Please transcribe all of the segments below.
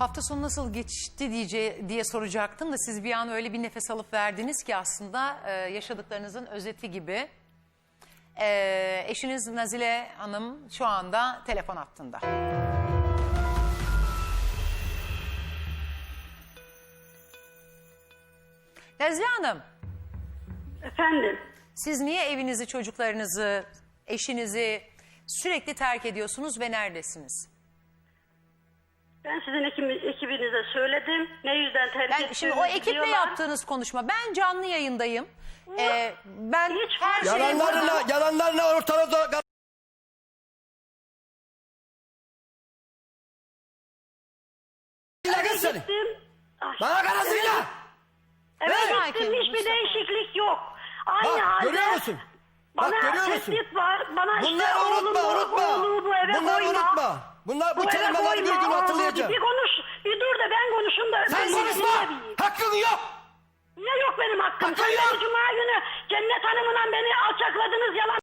Hafta sonu nasıl geçti diye, diye soracaktım da siz bir an öyle bir nefes alıp verdiniz ki aslında e, yaşadıklarınızın özeti gibi. E, eşiniz Nazile Hanım şu anda telefon hattında. Nazile Hanım, Efendim. siz niye evinizi, çocuklarınızı, eşinizi sürekli terk ediyorsunuz ve neredesiniz? Ben sizin ekibi- ekibinize söyledim. Ne yüzden terk Ben şimdi o ettiğinizi ekiple biliyorlar. yaptığınız konuşma. Ben canlı yayındayım. Ee, ben Hiç her şeyi Yalanlarla, yalanlarla ortada Eve seni. gittim. Ay, Bana karasıyla. Eve Ver. gittim Sakin, hiçbir Mustafa. değişiklik yok. Aynı Bak, halde. görüyor musun? Bak, Bana görüyor musun? tehdit var. Bana işte Bunları unutma, oğlumu, unutma. bu eve Bunları koyma. unutma. Bunlar bu eve kelimeleri bir gün oğlumu. hatırlayacağım. Bir konuş, bir dur da ben konuşayım da. Sen ben konuşma. Hakkın yok. Niye yok benim hakkım? Hakkın Sen yok. Cuma günü Cennet Hanım'la beni alçakladınız yalan.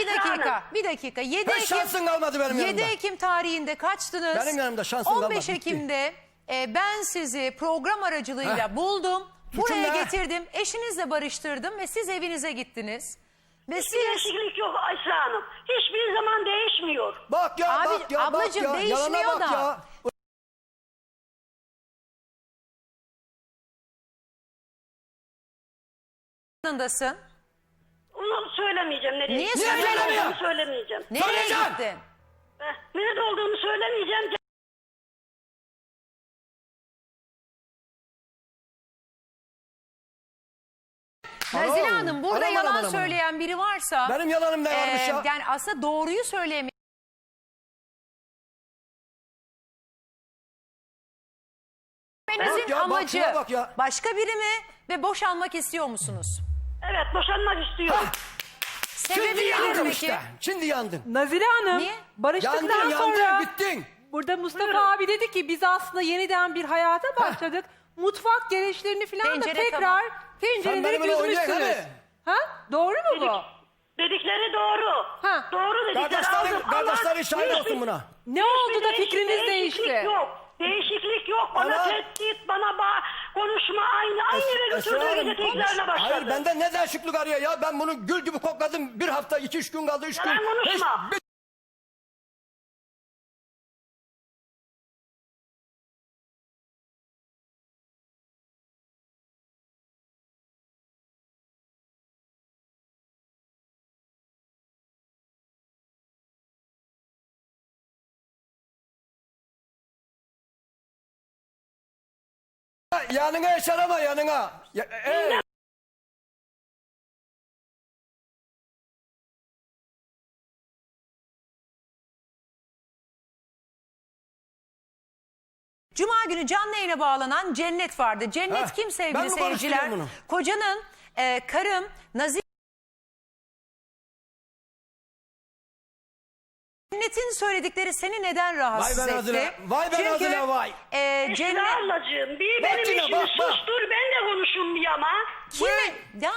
bir dakika, bir dakika. 7 Hiç Ekim, şansın kalmadı benim 7 yanımda. Ekim tarihinde kaçtınız? Benim yanımda şansın 15 kalmadı, bitti. Ekim'de e, ben sizi program aracılığıyla Heh. buldum. Suçum Buraya ne? getirdim. Eşinizle barıştırdım ve siz evinize gittiniz. Ve Hiçbir siz değişiklik yok Ayşe Hanım. Hiçbir zaman değişmiyor. Bak ya, Abi, bak ya, ablacığım, bak ya. Yalana değişmiyor bak da. ya. yanındasın. Onu söylemeyeceğim. Nereye Niye gittiğimi söylemeyeceğim. Nereye Söyleyeceğim. gittin? Eh, Nerede olduğunu söylemeyeceğim. Nazile. Hanım burada Aman, yalan aman, aman. söyleyen biri varsa... Benim yalanım ne varmış e, ya? Yani aslında doğruyu söylemeyenizin Bak ya, bak amacı şuna bak ya. başka biri mi ve boşanmak istiyor musunuz? Evet boşanmak istiyorum. Şimdi Sebebi nedir yandın peki? işte. Şimdi yandın. Nazire Hanım Niye? barıştıktan Yandın, sonra yandın, bittin. burada Mustafa abi dedi ki biz aslında yeniden bir hayata başladık. Mutfak gereçlerini falan da tekrar tabak. Sen tencereleri benimle oynayacaksın düzmüşsünüz. değil mi? Ha? Doğru mu bu? Dedikleri doğru. Ha. Doğru dedikleri Kardeşlerin, aldım kardeşlerin şahit olsun buna. Ne oldu da hiçbir fikriniz değişiklik değişti? yok. Değişiklik yok. Bana Ama- tehdit, bana ba konuşma aynı. Aynı eve Esra götürdüğü Hanım, gece başladı. Hayır benden ne değişiklik arıyor ya? Ben bunu gül gibi kokladım. Bir hafta, iki üç gün kaldı, üç gün. Yalan konuşma. Hiç- Yanına yaşarama yanına. Ya, e, Cuma günü canlı yayına bağlanan Cennet vardı. Cennet Heh, kim ben sevgili mi seyirciler? konuşturuyorum bunu? Kocanın e, karım Nazile Cennet'in söyledikleri seni neden rahatsız Vay be etti? Nazile, vay be Çünkü, Nazile, vay. E, Esra Cennet ablacığım bir Bak benim yine, işimi bak, bak. sustur ben de konuşayım bir ama. kimi? Ya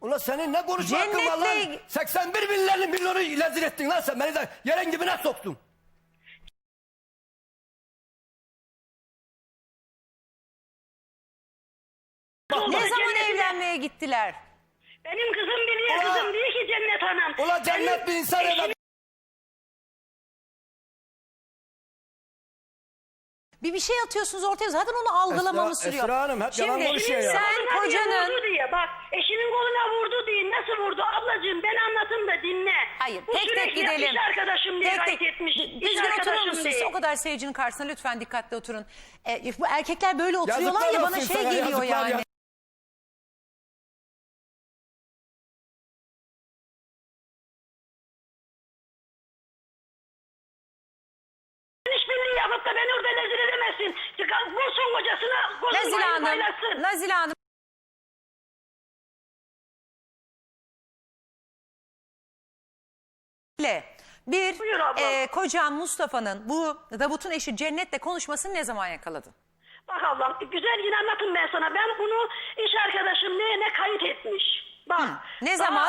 Ulan senin ne konuşma hakkın var lan? Cennet'le- 81 milyarlı milyonu lezir ettin lan sen. Beni de yerin dibine soktun. Ne zaman Cennet'in- evlenmeye gittiler? Benim kızım biliyor Ulan- kızım değil ki Cennet Hanım. Ulan cennet Benim bir insan eşim- Bir bir şey atıyorsunuz ortaya zaten onu algılamamız Esra- sürüyor. Esra Hanım hep yalan konuşuyor ya. sen kocanın vurdu diye bak eşinin koluna vurdu diye nasıl vurdu ablacığım ben anlatayım da dinle. Hayır Bu tek tek sürekli gidelim. iş arkadaşım diye Tek tek. etmiş. İş Düzgün oturur arkadaşım musunuz? diye. O kadar seyircinin karşısına lütfen dikkatli oturun. E, bu erkekler böyle oturuyorlar Yazıklar ya bana olsun şey sana, geliyor yazıklar yani. ya. Bulsun Nazile Hanım, paylaşsın. Nazile Hanım. Bir, Buyur abla. e, kocam Mustafa'nın bu Davut'un eşi Cennet'le konuşmasını ne zaman yakaladın? Bak ablam güzel yine anlatın ben sana. Ben bunu iş arkadaşım ne ne kayıt etmiş. Bak. Ne zaman?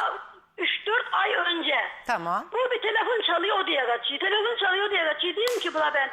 3-4 ay önce. Tamam. Bu bir telefon çalıyor diye kaçıyor. Telefon çalıyor diye kaçıyor. Diyorum ki buna ben.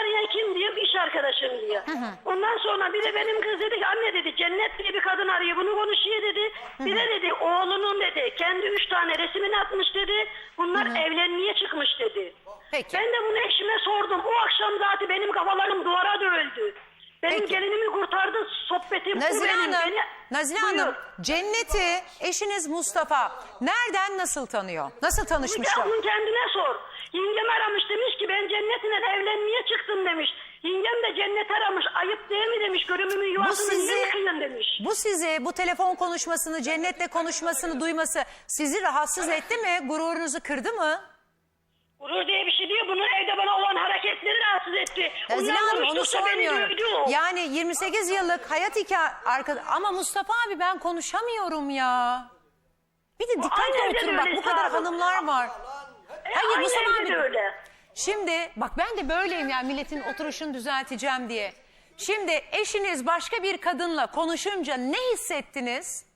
Arayan kim diyor? İş arkadaşım diyor. Ondan sonra bir de benim kız dedi ki anne dedi cennet diye bir kadın arıyor. Bunu konuşuyor dedi. Bir de dedi oğlunun dedi kendi üç tane resmini atmış dedi. Bunlar evlenmeye çıkmış dedi. Peki. Ben de bunu eşime sordum. O akşam zaten benim kafalarım duvara dövüldü. Benim Peki. gelinimi kurtardı sohbetim. bu Nazile. Hanım, Beni- Nazile Buyur. Hanım, Cennet'i eşiniz Mustafa nereden nasıl tanıyor? Nasıl tanışmışlar? onun kendine sor. Yengem aramış demiş ki ben cennetle evlenmeye çıktım demiş. Yengem de cennet aramış. Ayıp değil mi demiş. Görümümün yuvasını niye yıkıyorsun demiş. bu sizi, bu telefon konuşmasını, Cennet'le konuşmasını duyması sizi rahatsız etti mi? Gururunuzu kırdı mı? Gurur diye bir şey diyor. Bunun evde bana olan hareketleri rahatsız etti. Ondan Hanım onu konuştukça beni sormuyorum. dövdü o. Yani 28 yıllık hayat hikaye arkada ama Mustafa abi ben konuşamıyorum ya. Bir de dikkatli aynen de oturun bak öyle bu kadar Sağ olun. hanımlar var. E, Hayır, aynen Mustafa de abi- öyle. Şimdi bak ben de böyleyim yani milletin oturuşunu düzelteceğim diye. Şimdi eşiniz başka bir kadınla konuşunca ne hissettiniz?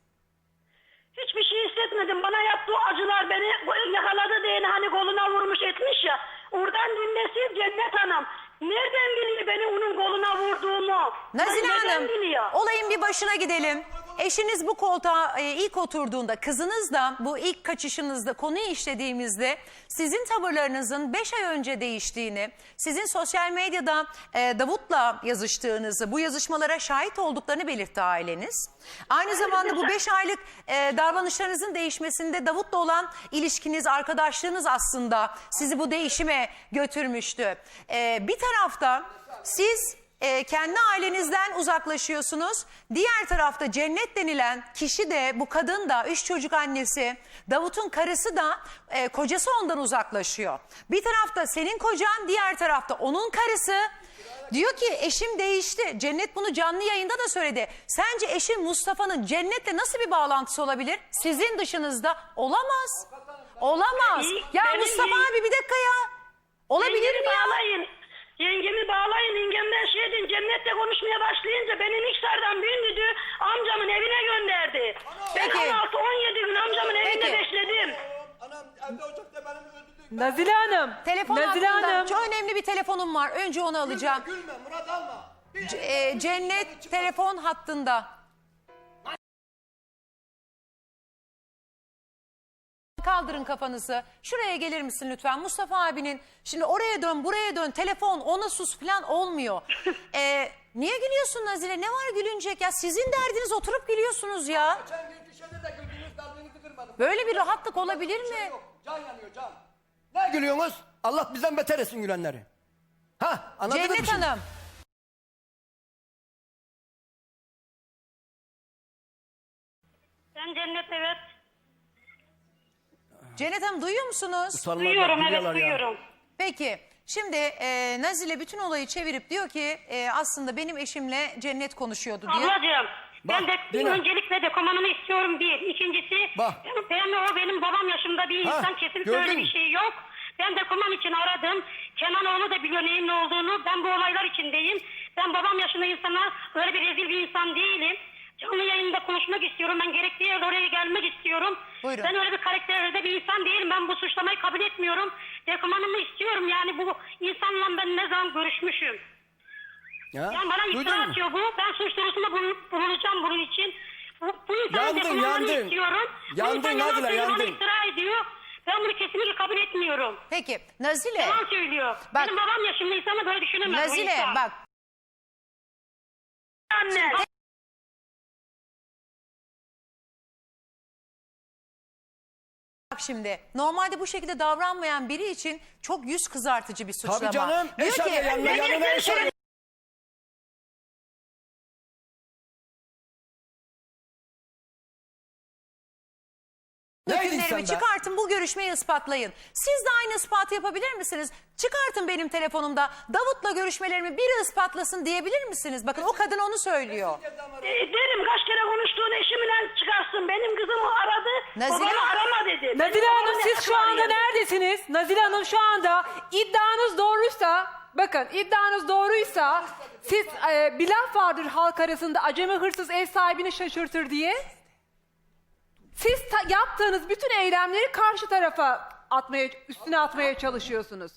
Hiçbir şey hissetmedim. Bana yaptığı acılar beni yakaladı diye hani koluna vurmuş etmiş ya. Oradan dinlesin Cennet Hanım. Nereden biliyor beni onun koluna vurduğumu? Nazile Hanım biliyor? olayın bir başına gidelim. Eşiniz bu koltuğa e, ilk oturduğunda kızınız da bu ilk kaçışınızda konuyu işlediğimizde sizin tavırlarınızın 5 ay önce değiştiğini, sizin sosyal medyada e, Davut'la yazıştığınızı, bu yazışmalara şahit olduklarını belirtti aileniz. Aynı zamanda bu 5 aylık e, davranışlarınızın değişmesinde Davut'la olan ilişkiniz, arkadaşlığınız aslında sizi bu değişime götürmüştü. E, bir tarafta siz e, kendi ailenizden uzaklaşıyorsunuz. Diğer tarafta Cennet denilen kişi de bu kadın da üç çocuk annesi Davut'un karısı da e, kocası ondan uzaklaşıyor. Bir tarafta senin kocan diğer tarafta onun karısı. Diyor ki eşim değişti. Cennet bunu canlı yayında da söyledi. Sence eşin Mustafa'nın Cennet'le nasıl bir bağlantısı olabilir? Sizin dışınızda olamaz. Olamaz. Ya Mustafa abi bir dakika ya. Olabilir mi ya? bağlayın. Yengemi bağlayın. Yengemden şey edin. Cennetle konuşmaya başlayınca beni mikserden büyündü. Amcamın evine gönderdi. Peki. Ben 16-17 gün amcamın evinde Peki. bekledim. Anam evde ocakta benim öldürdük. Nazile Hanım. Telefon Nazile hattında Hanım. çok önemli bir telefonum var. Önce onu alacağım. Gülme Murat alma. Bir C- e, Cennet telefon hattında. Kaldırın kafanızı. Şuraya gelir misin lütfen? Mustafa abinin şimdi oraya dön buraya dön telefon ona sus falan olmuyor. E, niye gülüyorsun Nazile? Ne var gülünecek ya? Sizin derdiniz oturup gülüyorsunuz ya. Geçen günkü şeyde de güldüğünüz kalbinizi kırmadım. Böyle bir rahatlık olabilir şey mi? yok. Can yanıyor can. Ne gülüyorsunuz? Allah bizden beter etsin gülenleri. Ha anladınız mı Cennet? Hanım. Ben cennet evet. Cennet Hanım duyuyor musunuz? Utanmazlar, Duyuyorum evet gülüyorlar ya. duyuyorum. Peki şimdi e, Nazile bütün olayı çevirip diyor ki e, aslında benim eşimle Cennet konuşuyordu diyor. Ablacığım ben Bak, de dinle. öncelikle dekomanımı istiyorum bir. İkincisi Bak. ben, ben o benim babam yaşında bir Ha, insan kesinlikle gördün öyle mü? bir şey yok. Ben dekoman için aradım. Kenan oğlu da biliyor neyin ne olduğunu. Ben bu olaylar içindeyim. Ben babam yaşında insana öyle bir rezil bir insan değilim. Canlı yayında konuşmak istiyorum. Ben gerektiği yerde oraya gelmek istiyorum. Buyurun. Ben öyle bir karakterde bir insan değilim. Ben bu suçlamayı kabul etmiyorum. Dekomanımı istiyorum. Yani bu insanla ben ne zaman görüşmüşüm. Ya, Yani bana iftira atıyor bu. Ben suç duyurusunda bulun- bulunacağım bunun için. Bu, bu insanın Yandın, yandın. istiyorum. Bu Yandın, insan yalan Nadile, söylüyor, bana yandın. iftira ediyor. Ben bunu kesinlikle kabul etmiyorum. Peki Nazile. Yalan söylüyor. Bak- Benim babam yaşında insanı böyle düşünemez. o Nazile insan. bak Anne. Bak şimdi normalde bu şekilde davranmayan biri için çok yüz kızartıcı bir suçlama. Tabii canım. Diyor ki arıyor yanına, yanına be? çıkartın bu görüşmeyi ispatlayın. Siz de aynı ispatı yapabilir misiniz? Çıkartın benim telefonumda Davut'la görüşmelerimi biri ispatlasın diyebilir misiniz? Bakın o kadın onu söylüyor. E, derim kaç kere konuştuğunu eşimle çıkarsın. Benim kızımı aradı. Nazile- Babamı arama dedi. Nazile Benim Hanım siz şu anda neredesiniz? Nazile Hanım şu anda iddianız doğruysa bakın iddianız doğruysa siz e, bir laf vardır halk arasında acemi hırsız ev sahibini şaşırtır diye. Siz ta- yaptığınız bütün eylemleri karşı tarafa atmaya üstüne atmaya çalışıyorsunuz?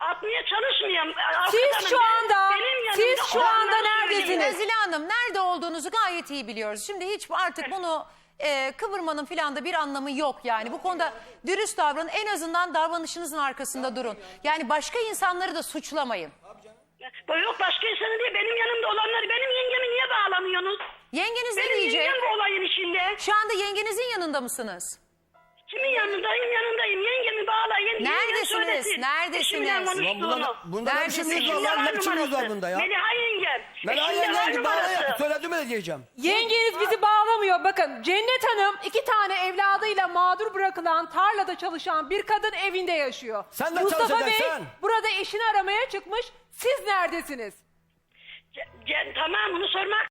Atmaya çalışmıyorum. Siz şu anda- benim siz yanımda şu anda neredesiniz? Nazile Hanım nerede olduğunuzu gayet iyi biliyoruz. Şimdi hiç artık bunu e, kıvırmanın filan da bir anlamı yok yani. Bu konuda dürüst davranın en azından davranışınızın arkasında durun. Yani başka insanları da suçlamayın. Yok başka insanı değil. Benim yanımda olanları benim yengemi niye bağlamıyorsunuz? Yengeniz ne Benim diyecek? yengem bu olayın içinde. Şu anda yengenizin yanında mısınız? Kimin yanındayım yanındayım. Yengemi bağlayın. yengem Neredesiniz? Neredesiniz? Bunda, ne biçim yüz var lan? Ne biçim yüz var bunda ya? Meliha yengem. Var geldi bana numarası. Söyledim mi diyeceğim. Yengeniz bizi bağlamıyor. Bakın Cennet Hanım iki tane evladıyla mağdur bırakılan tarlada çalışan bir kadın evinde yaşıyor. Sen de Mustafa çalışacaksın, Bey sen. burada eşini aramaya çıkmış. Siz neredesiniz? Ce- ce- tamam bunu sormak.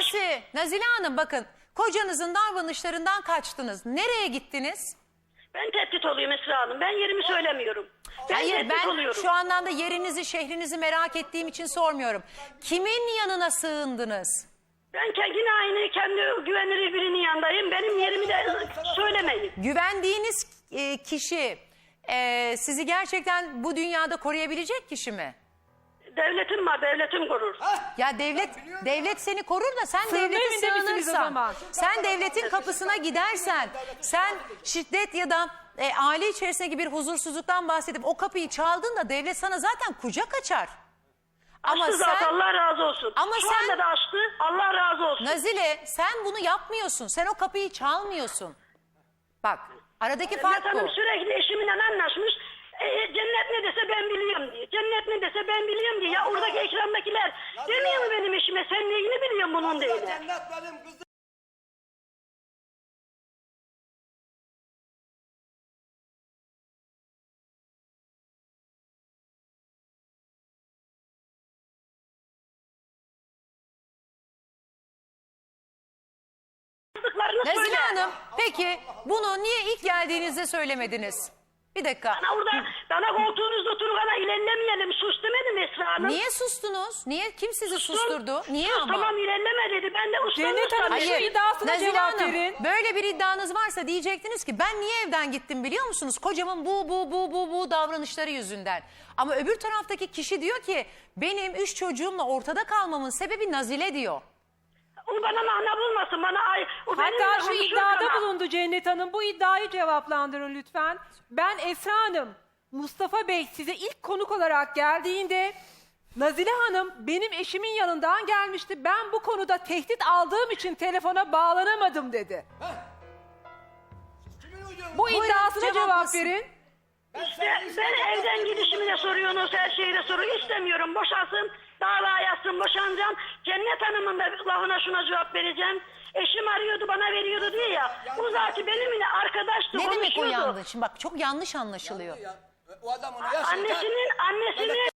Nesi? Nazile Hanım bakın kocanızın davranışlarından kaçtınız. Nereye gittiniz? Ben tehdit olayım Esra Hanım. Ben yerimi söylemiyorum. Ben Hayır tehdit ben oluyorum. şu andan da yerinizi şehrinizi merak ettiğim için sormuyorum. Kimin yanına sığındınız? Ben ke- yine aynı kendi güvenilir birinin yanındayım. Benim yerimi de söylemeyin. Güvendiğiniz e, kişi e, sizi gerçekten bu dünyada koruyabilecek kişi mi? Devletim var, devletim korur. Ya devlet devlet seni korur da sen Sığınma devlete evinde misiniz o sığınırsan, zaman? sen devletin kapısına gidersen, sen şiddet ya da e, aile içerisindeki bir huzursuzluktan bahsedip o kapıyı çaldığında devlet sana zaten kucak açar. Ama açtı zaten sen Allah razı olsun. Ama Şu sen- anda da açtı Allah razı olsun. Nazile sen bunu yapmıyorsun. Sen o kapıyı çalmıyorsun. Bak aradaki fark Hanım bu. sürekli eşimle anlaşmış. E, cennet ne dese ben biliyorum diye. Cennet ne dese ben biliyorum diye. Ya oradaki ekrandakiler demiyor mu benim eşime sen neyini biliyorsun bunun diye. Cennet benim kızım. Nazile. Hanım peki bunu niye ilk geldiğinizde söylemediniz? Bir dakika. Bana orada bana koltuğunuzda oturup bana ilerlemeyelim. Sus demedim Esra Hanım. Niye sustunuz? Niye kim sizi Sus, susturdu? Niye sus, ama? Tamam ilerleme dedi. Ben de ustam Cennet ustam Hanım, dedim. Hayır. iddiasına Nazile cevap Hanım, verin. Böyle bir iddianız varsa diyecektiniz ki ben niye evden gittim biliyor musunuz? Kocamın bu bu bu bu bu davranışları yüzünden. Ama öbür taraftaki kişi diyor ki benim üç çocuğumla ortada kalmamın sebebi Nazile diyor. O bana mana bulmasın. Bana ay. O benimle Hatta şu konuşuyor iddiada ama- bulundu Cennet Hanım. Bu iddiayı cevaplandırın lütfen. Ben Esra Hanım, Mustafa Bey size ilk konuk olarak geldiğinde Nazile Hanım benim eşimin yanından gelmişti. Ben bu konuda tehdit aldığım için telefona bağlanamadım dedi. Kimin? Bu iddiasına cevap cevaplasın. verin. İşte ben evden gidişimi de soruyorsunuz, her şeyi de soruyor. İstemiyorum, boşansın, dava yazsın, boşanacağım. Cennet Hanım'ın da lafına şuna cevap vereceğim. Eşim arıyordu, bana veriyordu diye ya. Bu zaten benimle arkadaştı, Ne demek o konuşuyordu. yandı? Şimdi bak çok yanlış anlaşılıyor. Ya, O adam onu yaşıyor. Annesinin, annesinin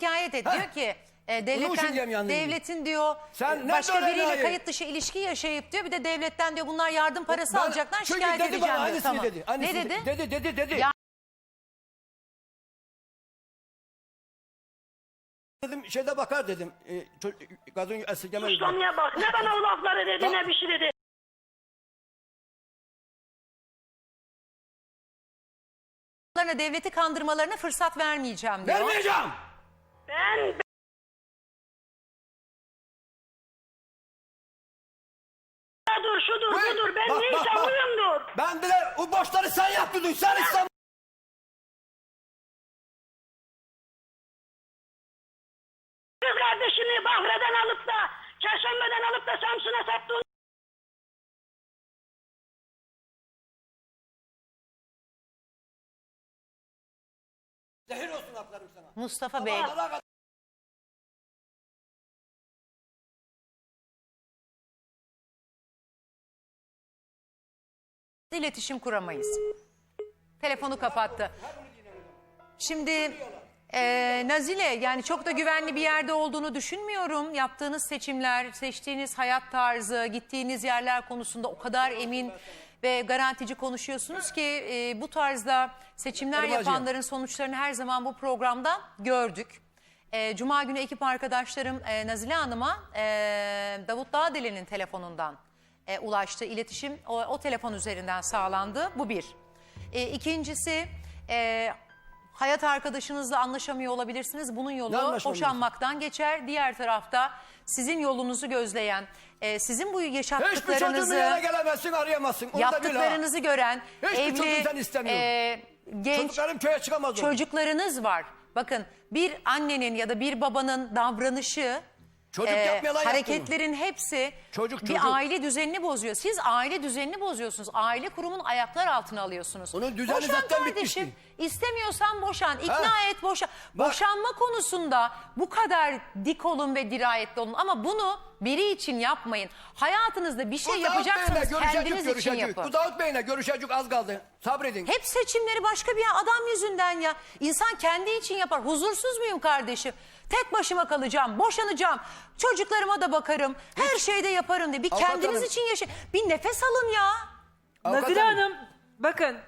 Şikayet et Heh. diyor ki e, için devletten devletin diyor Sen e, ne başka böyle biriyle enayi? kayıt dışı ilişki yaşayıp diyor bir de devletten diyor bunlar yardım parası Ben- alacaklar çünkü şikayet dedi edeceğim bana diyor. Tamam. dedi. Ne Aynısını dedi? Dedi dedi dedi. Ya- Dedim şeyde bakar dedim. E, ço- kadın esirgeme suçlamaya bak. Ne bana o lafları dedi, ne bir şey dedi. Bunlarına devleti kandırmalarına fırsat vermeyeceğim diyor. Vermeyeceğim. Ben ben- dur, şudur, budur. Ben bak, neyse bak, bak. uyumdur. Ben bile o borçları sen yaptırdın. Sen İstanbul. Haklarım sana. Mustafa Bey kadar- iletişim kuramayız. Telefonu kapattı. Şimdi e, Nazile yani çok da güvenli bir yerde olduğunu düşünmüyorum. Yaptığınız seçimler, seçtiğiniz hayat tarzı, gittiğiniz yerler konusunda o kadar emin ve garantici konuşuyorsunuz ki e, bu tarzda seçimler acıyım. yapanların sonuçlarını her zaman bu programda gördük. e, Cuma günü ekip arkadaşlarım e, Nazile Hanım'a e, Davut Dağdeli'nin telefonundan e, ulaştı. İletişim o, o telefon üzerinden sağlandı. Bu bir. E, ikincisi e, hayat arkadaşınızla anlaşamıyor olabilirsiniz. Bunun yolu boşanmaktan geçer. Diğer tarafta sizin yolunuzu gözleyen, e, sizin bu Hiçbir çocuğun yaşattıklarınızı yana gelemezsin arayamazsın. Onu da bil ha. yaptıklarınızı gören Hiçbir evli istemiyorum. e, genç Çocuklarım köye çıkamaz oldu. çocuklarınız var. Bakın bir annenin ya da bir babanın davranışı Çocuk e, yapmayan hareketlerin hepsi Çocuk, bir çocuk. aile düzenini bozuyor. Siz aile düzenini bozuyorsunuz. Aile kurumun ayaklar altına alıyorsunuz. Onun düzeni boşan zaten kardeşim. İstemiyorsan boşan. ikna Ha. et boşan. Bak. Boşanma konusunda bu kadar dik olun ve dirayetli olun. Ama bunu biri için yapmayın. Hayatınızda bir şey Davut yapacaksanız Bey'le görüşecek, kendiniz için görüşecek. yapın. Bu Davut Bey'le görüşecek az kaldı. Sabredin. Hep seçimleri başka bir adam yüzünden ya. İnsan kendi için yapar. Huzursuz muyum kardeşim? Tek başıma kalacağım, boşanacağım. Çocuklarıma da bakarım. Her şeyde yaparım diye. Bir Avukat kendiniz hanım. için yaşayın. Bir nefes alın ya. Avukat hanım. Hanım bakın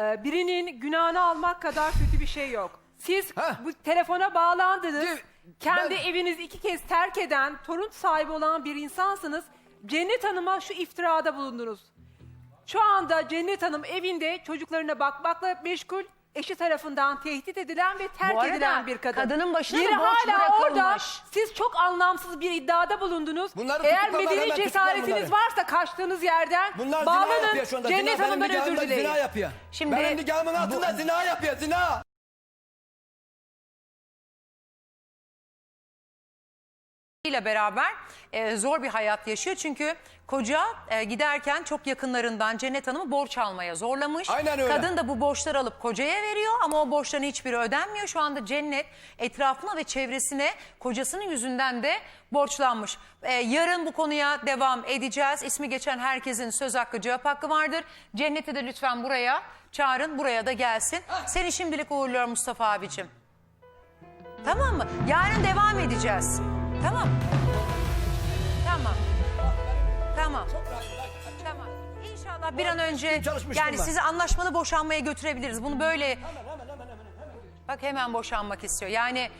e, birinin günahını almak kadar kötü bir şey yok. Siz Heh. bu telefona bağlandınız. Değil- Kendi ben- eviniz iki kez terk eden, torun sahibi olan bir insansınız. Cennet Hanım'a şu iftirada bulundunuz. Şu anda Cennet Hanım evinde çocuklarına bakmakla meşgul, eşi tarafından tehdit edilen ve terk Bu arada edilen bir kadın. kadının başına da Yeri borç hala orada. bırakılmış. Siz çok anlamsız bir iddiada bulundunuz. Bunları Eğer hemen medeni cesaretiniz bunları. varsa kaçtığınız yerden Bunlar zina bağlanın. yapıyor şu anda. Cennet zina, Hanım'dan benim özür nikahımda dileyin. Zina yapıyor. Şimdi benim nikahımın altında zina yapıyor zina. İle beraber e, zor bir hayat yaşıyor. Çünkü koca e, giderken çok yakınlarından Cennet Hanım'ı borç almaya zorlamış. Aynen öyle. Kadın da bu borçları alıp kocaya veriyor ama o borçların hiçbiri ödenmiyor. Şu anda Cennet etrafına ve çevresine kocasının yüzünden de borçlanmış. E, yarın bu konuya devam edeceğiz. İsmi geçen herkesin söz hakkı cevap hakkı vardır. Cennet'i de lütfen buraya çağırın buraya da gelsin. Seni şimdilik uğurluyorum Mustafa abicim. Tamam mı? Yarın devam edeceğiz. Tamam. Tamam. Tamam. Tamam. İnşallah bir an önce çalışmıştım yani ben. sizi anlaşmalı boşanmaya götürebiliriz. Bunu böyle bak hemen boşanmak istiyor. Yani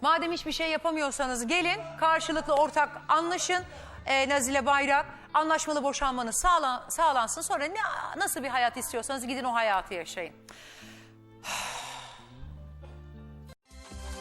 madem hiçbir şey yapamıyorsanız gelin karşılıklı ortak anlaşın. Ee, Nazile Bayrak anlaşmalı boşanmanız sağlan, sağlansın. Sonra ne, nasıl bir hayat istiyorsanız gidin o hayatı yaşayın.